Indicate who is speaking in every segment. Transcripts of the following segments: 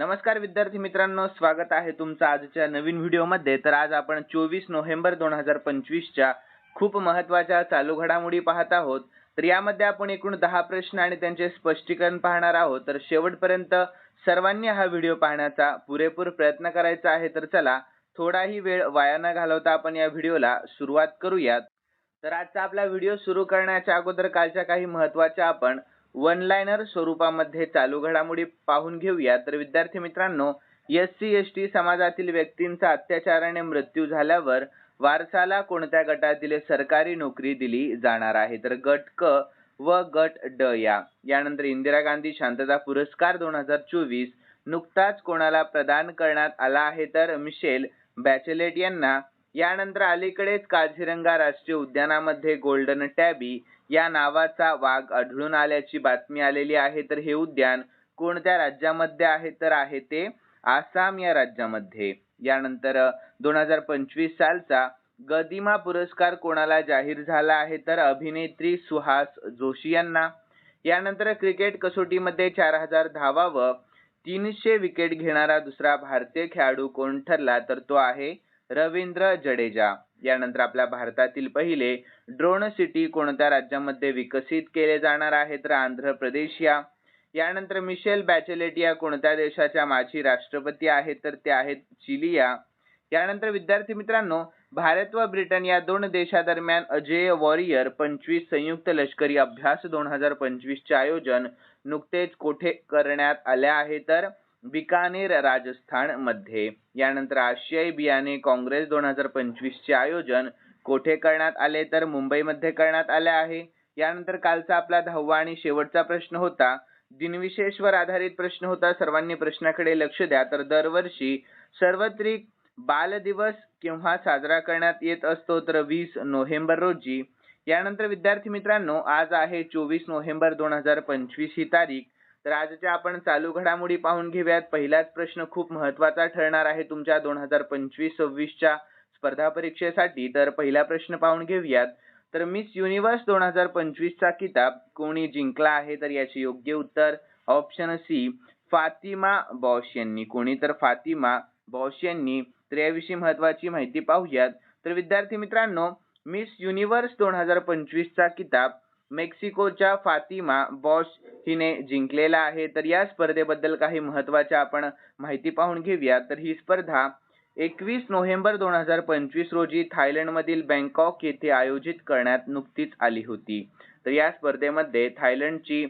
Speaker 1: नमस्कार विद्यार्थी मित्रांनो स्वागत आहे तुमचं आजच्या नवीन व्हिडिओमध्ये. तर आज आपण चोवीस नोव्हेंबर दोन हजार पंचवीसच्या खूप महत्त्वाच्या चालू घडामोडी पाहत आहोत. तर यामध्ये आपण एकूण दहा प्रश्न आणि त्यांचे स्पष्टीकरण पाहणार आहोत. तर शेवटपर्यंत सर्वांनी हा व्हिडिओ पाहण्याचा पुरेपूर प्रयत्न करायचा आहे तर चला थोडाही वेळ वाया न घालवता आपण या व्हिडिओला सुरुवात करूयात. तर आजचा आपला व्हिडिओ सुरू करण्याच्या अगोदर कालच्या काही महत्त्वाच्या आपण वन लायनर स्वरूपामध्ये चालू घडामोडी पाहून घेऊया. तर विद्यार्थी मित्रांनो एस सी एस टी समाजातील व्यक्तींचा अत्याचाराने मृत्यू झाल्यावर वारसाला कोणत्या गटातील सरकारी नोकरी दिली जाणार आहे? तर गट क व गट ड या. यानंतर इंदिरा गांधी शांतता पुरस्कार दोन हजार चोवीस नुकताच कोणाला प्रदान करण्यात आला आहे? तर मिशेल बॅचेलेट यांना. यानंतर अलीकडेच काझीरंगा राष्ट्रीय उद्यानामध्ये गोल्डन टॅबी या नावाचा वाघ आढळून आल्याची बातमी आलेली आहे. तर हे उद्यान कोणत्या राज्यामध्ये आहे? तर आहे ते आसाम या राज्यामध्ये. यानंतर दोन हजार पंचवीस सालचा गदिमा पुरस्कार कोणाला जाहीर झाला आहे? तर अभिनेत्री सुहास जोशी यांना. यानंतर क्रिकेट कसोटीमध्ये चार हजार धावा व तीनशे विकेट घेणारा दुसरा भारतीय खेळाडू कोण ठरला? तर तो आहे रवींद्र जडेजा. यानंतर आपल्या भारतातील पहिले ड्रोन सिटी कोणत्या राज्यामध्ये विकसित केले जाणार आहे तर आंध्र प्रदेश या. यानंतर मिशेल बॅचलेट या कोणत्या देशाच्या माजी राष्ट्रपती आहेत? तर ते आहेत चिलिया यानंतर विद्यार्थी मित्रांनो भारत व ब्रिटन या दोन देशादरम्यान अजय वॉरियर पंचवीस संयुक्त लष्करी अभ्यास दोन हजार पंचवीसचे आयोजन नुकतेच कोठे करण्यात आले आहे? तर बिकानेर राजस्थानमध्ये यानंतर आशियाई बियाणे काँग्रेस दोन हजार पंचवीसचे आयोजन कोठे करण्यात आले तर मुंबईमध्ये करण्यात आले आहे. यानंतर कालचा आपला दहावा आणि शेवटचा प्रश्न होता. दिनविशेषवर आधारित प्रश्न होता. सर्वांनी प्रश्नाकडे लक्ष द्या. तर दरवर्षी सार्वत्रिक बाल दिवस केव्हा साजरा करण्यात येत असतो तर वीस नोव्हेंबर रोजी. यानंतर विद्यार्थी मित्रांनो आज आहे चोवीस नोव्हेंबर दोन हजार पंचवीस ही तारीख. तर आजच्या आपण चालू घडामोडी पाहून घेऊयात. पहिलाच प्रश्न खूप महत्त्वाचा ठरणार आहे तुमच्या दोन हजार पंचवीस सव्वीसच्या स्पर्धा परीक्षेसाठी. तर पहिला प्रश्न पाहून घेऊयात. तर मिस युनिव्हर्स दोन हजार पंचवीसचा किताब कोणी जिंकला आहे? तर याचे योग्य उत्तर ऑप्शन सी फातिमा बॉश यांनी. कोणी तर फातिमा बॉश यांनी. तर याविषयी महत्वाची माहिती पाहूयात. तर विद्यार्थी मित्रांनो मिस युनिव्हर्स दोन हजार पंचवीसचा किताब मेक्सिकोच्या फातिमा बॉश हिने जिंकलेला आहे. तर या स्पर्धेबद्दल काही महत्त्वाच्या आपण माहिती पाहून घेऊया. तर ही स्पर्धा एकवीस नोव्हेंबर दोन हजार पंचवीस रोजी थायलंड मधील बँकॉक येथे आयोजित करण्यात नुकतीच आली होती. तर या स्पर्धेमध्ये थायलंडची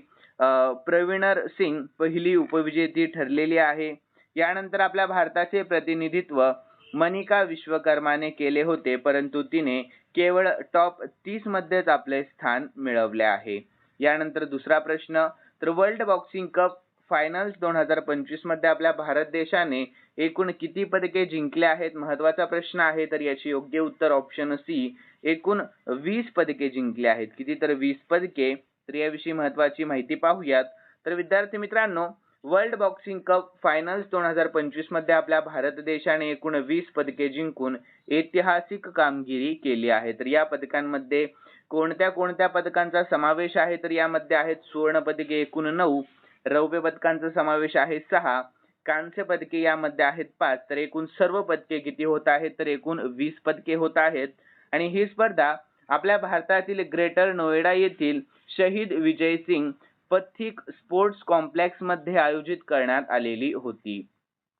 Speaker 1: प्रवीणर सिंग पहिली उपविजेती ठरलेली आहे. यानंतर आपल्या भारताचे प्रतिनिधित्व मनिका विश्वकर्माने केले होते परंतु तिने केवळ टॉप तीस मध्येच आपले स्थान मिळवले आहे. यानंतर दुसरा प्रश्न तर वर्ल्ड बॉक्सिंग कप फायनल्स दोन हजार पंचवीसमध्ये आपल्या भारत देशाने एकूण किती पदके जिंकले आहेत? महत्त्वाचा प्रश्न आहे तर याचे योग्य उत्तर option C एकूण वीस पदके जिंकले आहेत. किती तर वीस पदके? तर याविषयी महत्वाची माहिती पाहूयात. तर विद्यार्थी मित्रांनो वर्ल्ड बॉक्सिंग कप फायनल्स दोन हजार पंचवीसमध्ये आपल्या भारत देशाने एकूण वीस पदके जिंकून ऐतिहासिक कामगिरी केली आहे. तर या पदकांमध्ये कोणत्या कोणत्या पदकांचा समावेश आहे? तर यामध्ये आहेत सुवर्ण पदके एकूण नऊ रौप्य पदकांचा समावेश आहे सहा कांस्य पदके यामध्ये आहेत पाच. तर एकूण सर्व पदके किती होत आहेत? तर एकूण वीस पदके होत आहेत. आणि ही स्पर्धा आपल्या भारतातील ग्रेटर नोएडा येथील शहीद विजय सिंग पथिक स्पोर्ट्स कॉम्प्लेक्समध्ये आयोजित करण्यात आलेली होती.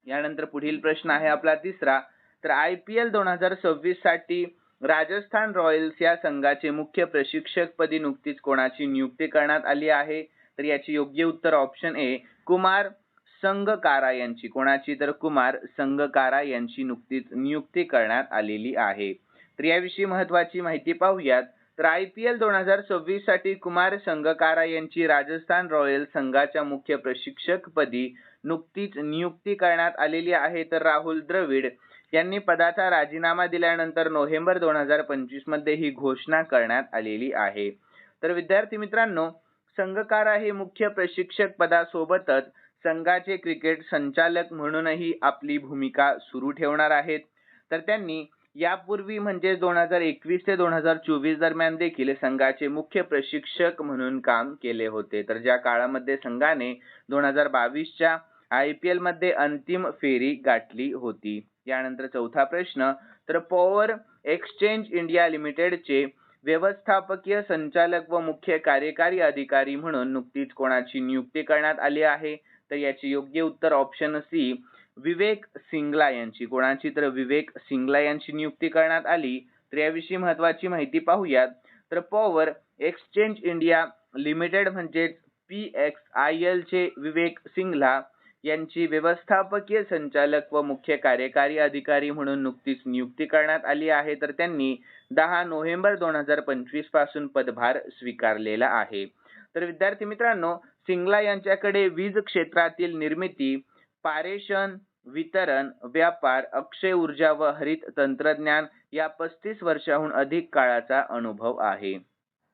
Speaker 1: यानंतर पुढील प्रश्न आहे आपला तिसरा. तर आय पी एल दोन हजार सव्वीससाठी राजस्थान रॉयल्स या संघाचे मुख्य प्रशिक्षक पदी नुकतीच कोणाची नियुक्ती करण्यात आली आहे? तर याची योग्य उत्तर ऑप्शन ए कुमार संगकारा यांची. कोणाची? तर कुमार संगकारा यांची नुकतीच नियुक्ती करण्यात आलेली आहे. तर याविषयी महत्वाची माहिती पाहूयात. तर आय पी एल दोन हजार सव्वीससाठी कुमार संगकारा यांची राजस्थान रॉयल संघाच्या मुख्य प्रशिक्षक पदी नुकतीच नियुक्ती करण्यात आलेली आहे. तर राहुल द्रविड यांनी पदाचा राजीनामा दिल्यानंतर नोव्हेंबर दोन हजार पंचवीसमध्ये ही घोषणा करण्यात आलेली आहे. तर विद्यार्थी मित्रांनो संघकारा हे मुख्य प्रशिक्षक पदासोबतच संघाचे क्रिकेट संचालक म्हणूनही आपली भूमिका सुरू ठेवणार आहेत. तर त्यांनी यापूर्वी म्हणजे दोन हजार एकवीस ते दोन हजार चोवीस दरम्यान देखील संघाचे मुख्य प्रशिक्षक म्हणून काम केले होते. तर ज्या काळामध्ये संघाने दोन हजार बावीसच्या आय पी एलमध्ये अंतिम फेरी गाठली होती. यानंतर चौथा प्रश्न तर पॉवर एक्सचेंज इंडिया लिमिटेडचे व्यवस्थापकीय संचालक व मुख्य कार्यकारी अधिकारी म्हणून नुकतीच कोणाची नियुक्ती करण्यात आली आहे? तर याचे योग्य उत्तर ऑप्शन सी विवेक सिंगला यांची. कोणाची तर विवेक सिंगला यांची नियुक्ती करण्यात आली. तर याविषयी महत्वाची माहिती पाहूयात. तर पॉवर एक्सचेंज इंडिया लिमिटेड म्हणजेच पी एक्स आय एल चे विवेक सिंगला यांची व्यवस्थापकीय संचालक व मुख्य कार्यकारी अधिकारी म्हणून नुकतीच नियुक्ती करण्यात आली आहे. तर त्यांनी दहा नोव्हेंबर दोन हजार पंचवीसपासून पदभार स्वीकारलेला आहे. तर विद्यार्थी मित्रांनो सिंगला यांच्याकडे वीज क्षेत्रातील निर्मिती पारेषण वितरण व्यापार अक्षय ऊर्जा व हरित तंत्रज्ञान या पस्तीस वर्षाहून अधिक काळाचा अनुभव आहे.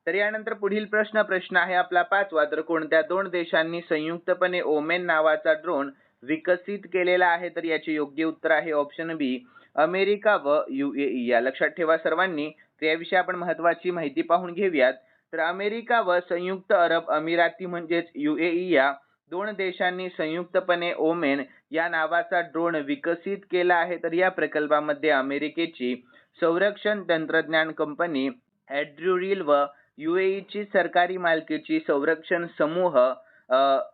Speaker 1: तर यानंतर पुढील प्रश्न प्रश्न आहे आपला पाचवा. तर कोणत्या दोन देशांनी संयुक्तपणे ओमेन नावाचा ड्रोन विकसित केलेला आहे? तर याचे योग्य उत्तर आहे ऑप्शन बी अमेरिका व युएई या लक्षात ठेवा सर्वांनी. तर याविषयी आपण महत्वाची माहिती पाहून घेऊयात. तर अमेरिका व संयुक्त अरब अमिराती म्हणजेच युएई या दोन देशांनी संयुक्तपणे ओमेन या नावाचा ड्रोन विकसित केला आहे. तर या प्रकल्पामध्ये अमेरिकेची संरक्षण तंत्रज्ञान कंपनी ॲड्रुरिल व ची सरकारी मालकीची संरक्षण समूह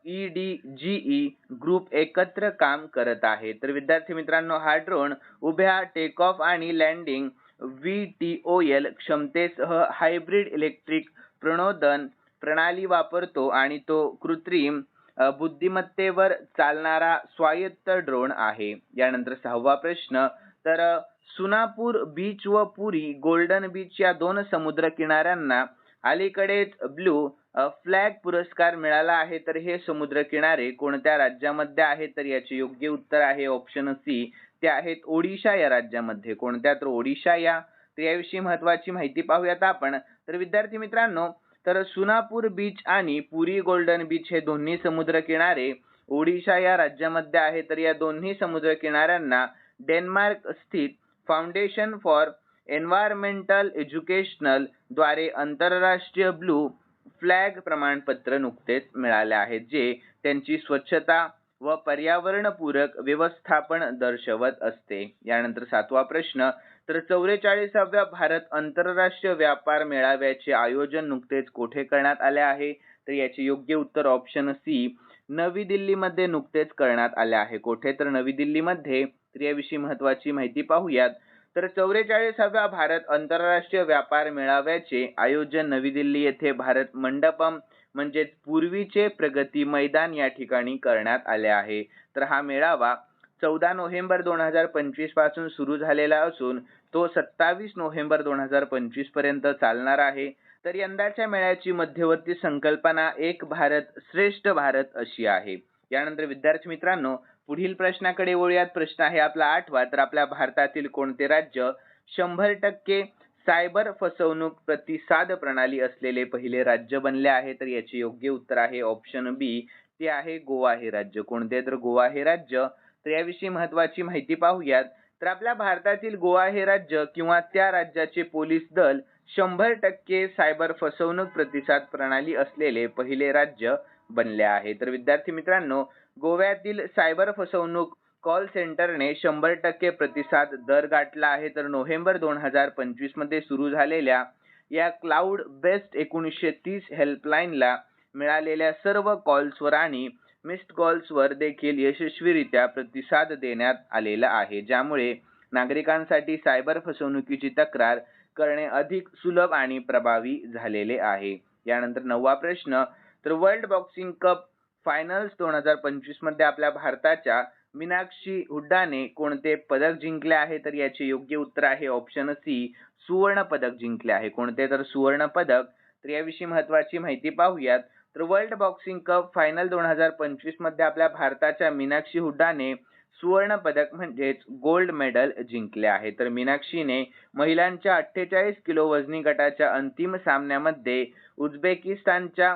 Speaker 1: E D G E group एकत्र काम करत आहे. तर विद्यार्थी मित्रांनो हा ड्रोन उभ्या टेक ऑफ आणि landing V T O L क्षमतेसह हायब्रिड इलेक्ट्रिक प्रणोदन प्रणाली वापरतो आणि तो कृत्रिम बुद्धिमत्तेवर चालणारा स्वायत्त ड्रोन आहे. यानंतर सहावा प्रश्न तर सुनापूर बीच व पुरी गोल्डन बीच या दोन समुद्र किनाऱ्यांना अलीकडेच ब्लू फ्लॅग पुरस्कार मिळाला आहे. तर हे समुद्र किनारे कोणत्या राज्यामध्ये आहे तर याचे योग्य उत्तर आहे ऑप्शन सी ते आहेत ओडिशा या राज्यामध्ये. कोणत्या? तर ओडिशा या. तर याविषयी महत्वाची माहिती पाहूयात आपण. तर विद्यार्थी मित्रांनो तर सुनापूर बीच आणि पुरी गोल्डन बीच हे दोन्ही समुद्र किनारे ओडिशा या राज्यामध्ये आहे तर या दोन्ही समुद्र किनाऱ्यांना डेन्मार्क स्थित फाउंडेशन फॉर एन्व्हायरमेंटल एज्युकेशनलद्वारे आंतरराष्ट्रीय ब्लू फ्लॅग प्रमाणपत्र नुकतेच मिळाले आहे जे त्यांची स्वच्छता व पर्यावरणपूरक व्यवस्थापन दर्शवत असते. यानंतर सातवा प्रश्न तर चौवेचाळीसाव्या भारत आंतरराष्ट्रीय व्यापार मेळाव्याचे आयोजन नुकतेच कोठे करण्यात आले आहे? तर याचे योग्य उत्तर ऑप्शन सी नवी दिल्लीमध्ये नुकतेच करण्यात आले आहे. कोठे? तर नवी दिल्लीमध्ये. तर याविषयी महत्वाची माहिती पाहूयात. तर चौवेचाळीसाव्या भारत आंतरराष्ट्रीय व्यापार मेळाव्याचे आयोजन नवी दिल्ली येथे भारत मंडपम म्हणजेच पूर्वीचे प्रगती मैदान या ठिकाणी करण्यात आले आहे. तर हा मेळावा चौदा नोव्हेंबर दोन हजार पंचवीसपासून सुरू झालेला असून तो सत्तावीस नोव्हेंबर दोन हजार पंचवीसपर्यंत चालणार आहे. तर यंदाच्या मेळ्याची मध्यवर्ती संकल्पना एक भारत श्रेष्ठ भारत अशी आहे. यानंतर विद्यार्थी मित्रांनो पुढील प्रश्नाकडे वळूयात. प्रश्न आहे आपला आठवा. तर आपल्या भारतातील कोणते राज्य शंभर टक्के सायबर फसवणूक प्रतिसाद प्रणाली असलेले पहिले राज्य बनले आहे? तर याचे योग्य उत्तर आहे ऑप्शन बी ते आहे गोवा हे राज्य. कोणते? तर गोवा हे राज्य. तर याविषयी महत्वाची माहिती पाहूयात. तर आपल्या भारतातील गोवा हे राज्य किंवा त्या राज्याचे पोलीस दल शंभर टक्के सायबर फसवणूक प्रतिसाद प्रणाली असलेले पहिले राज्य बनले आहे. तर विद्यार्थी मित्रांनो गोव्यातील सायबर फसवणूक कॉल सेंटरने शंभर टक्के प्रतिसाद दर गाठला आहे. तर नोव्हेंबर दोन हजार पंचवीसमध्ये सुरू झालेल्या या क्लाउड बेस्ट एकोणीसशे तीस हेल्पलाईनला मिळालेल्या सर्व कॉल्सवर आणि मिस्ड कॉल्सवर देखील यशस्वीरित्या प्रतिसाद देण्यात आलेला आहे. ज्यामुळे नागरिकांसाठी सायबर फसवणुकीची तक्रार करणे अधिक सुलभ आणि प्रभावी झालेले आहे. यानंतर नववा प्रश्न तर वर्ल्ड बॉक्सिंग कप फायनल्स दोन हजार पंचवीसमध्ये आपल्या भारताच्या मीनाक्षी हुड्डाने कोणते पदक जिंकले आहे? तर याचे योग्य उत्तर आहे ऑप्शन सी सुवर्ण पदक जिंकले आहे. कोणते? तर सुवर्ण पदक. तर याविषयी महत्वाची माहिती पाहूयात. तर वर्ल्ड बॉक्सिंग कप फायनल दोन हजार पंचवीसमध्ये आपल्या भारताच्या मीनाक्षी हुड्डाने सुवर्ण पदक म्हणजेच गोल्ड मेडल जिंकले आहे. तर मीनाक्षीने महिलांच्या अठ्ठेचाळीस किलो वजनी गटाच्या अंतिम सामन्यामध्ये उझबेकिस्तानच्या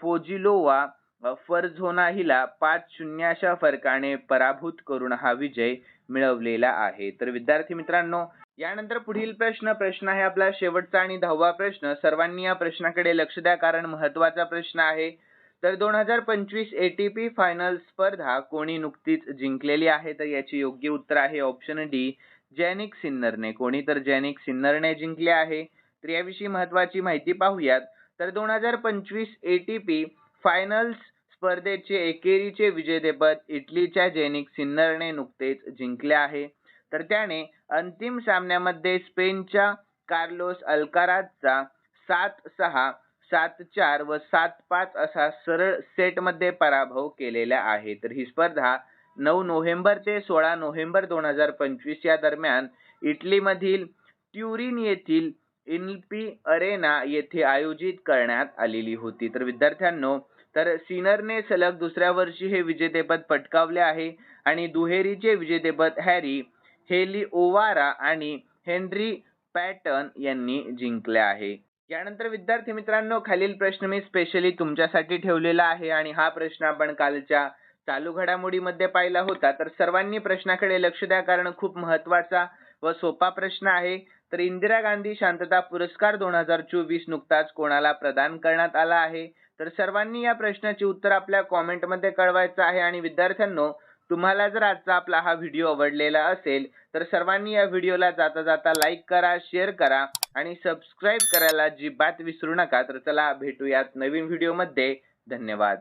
Speaker 1: फोजिलोवा फरझोना हिला पाच शून्य अशा फरकाने पराभूत करून हा विजय मिळवलेला आहे. तर विद्यार्थी मित्रांनो यानंतर पुढील प्रश्न प्रश्न आहे आपला शेवटचा आणि दहावा प्रश्न. सर्वांनी या प्रश्नाकडे लक्ष द्या कारण महत्त्वाचा प्रश्न आहे. तर दोन हजार पंचवीस ए टी पी फायनल स्पर्धा कोणी नुकतीच जिंकलेली आहे? तर याची योग्य उत्तर आहे ऑप्शन डी जॅनिक सिन्नरने. कोणी तर जॅनिक सिन्नरने जिंकले आहे? तर याविषयी महत्वाची माहिती पाहूयात. तर दोन हजार पंचवीस ए टी पी फायनल्स स्पर्धेचे एकेरीचे विजेतेपद इटलीच्या जेनिक सिन्नरने नुकतेच जिंकले आहे. तर त्याने अंतिम सामन्यामध्ये स्पेनच्या कार्लोस अल्काराजचा सात सहा सात चार व सात पाच असा सरळ सेटमध्ये पराभव केलेला आहे. तर ही स्पर्धा नऊ नोव्हेंबर ते सोळा नोव्हेंबर दोन हजार पंचवीस या दरम्यान इटलीमधील ट्युरिन येथील इन्पी अरेना येथे आयोजित करण्यात आलेली होती. तर विद्यार्थ्यांनो तर सिनरने सलग दुसऱ्या वर्षी हे विजेतेपद पटकावले आहे आणि दुहेरीचे विजेतेपद हॅरी हेली ओवारा आणि हेनरी पॅटन यांनी जिंकले आहे. यानंतर विद्यार्थी मित्रांनो खालील प्रश्न मी स्पेशली तुमच्यासाठी ठेवलेला आहे आणि हा प्रश्न आपण कालच्या चालू घडामोडीमध्ये पाहिला होता. तर सर्वांनी प्रश्नाकडे लक्ष द्या कारण खूप महत्त्वाचा व सोपा प्रश्न आहे. तर इंदिरा गांधी शांतता पुरस्कार दोन हजार चोवीस नुकताच कोणाला प्रदान करण्यात आला आहे? तर सर्वांनी या प्रश्नाचे उत्तर आपल्या कॉमेंटमध्ये कळवायचं आहे आणि विद्यार्थ्यांनो तुम्हाला जर आजचा आपला हा व्हिडिओ आवडलेला असेल तर सर्वांनी या व्हिडिओला जाता जाता लाईक करा शेअर करा आणि सबस्क्राईब करायला अजिबात विसरू नका. तर चला भेटूयात नवीन व्हिडिओमध्ये. धन्यवाद.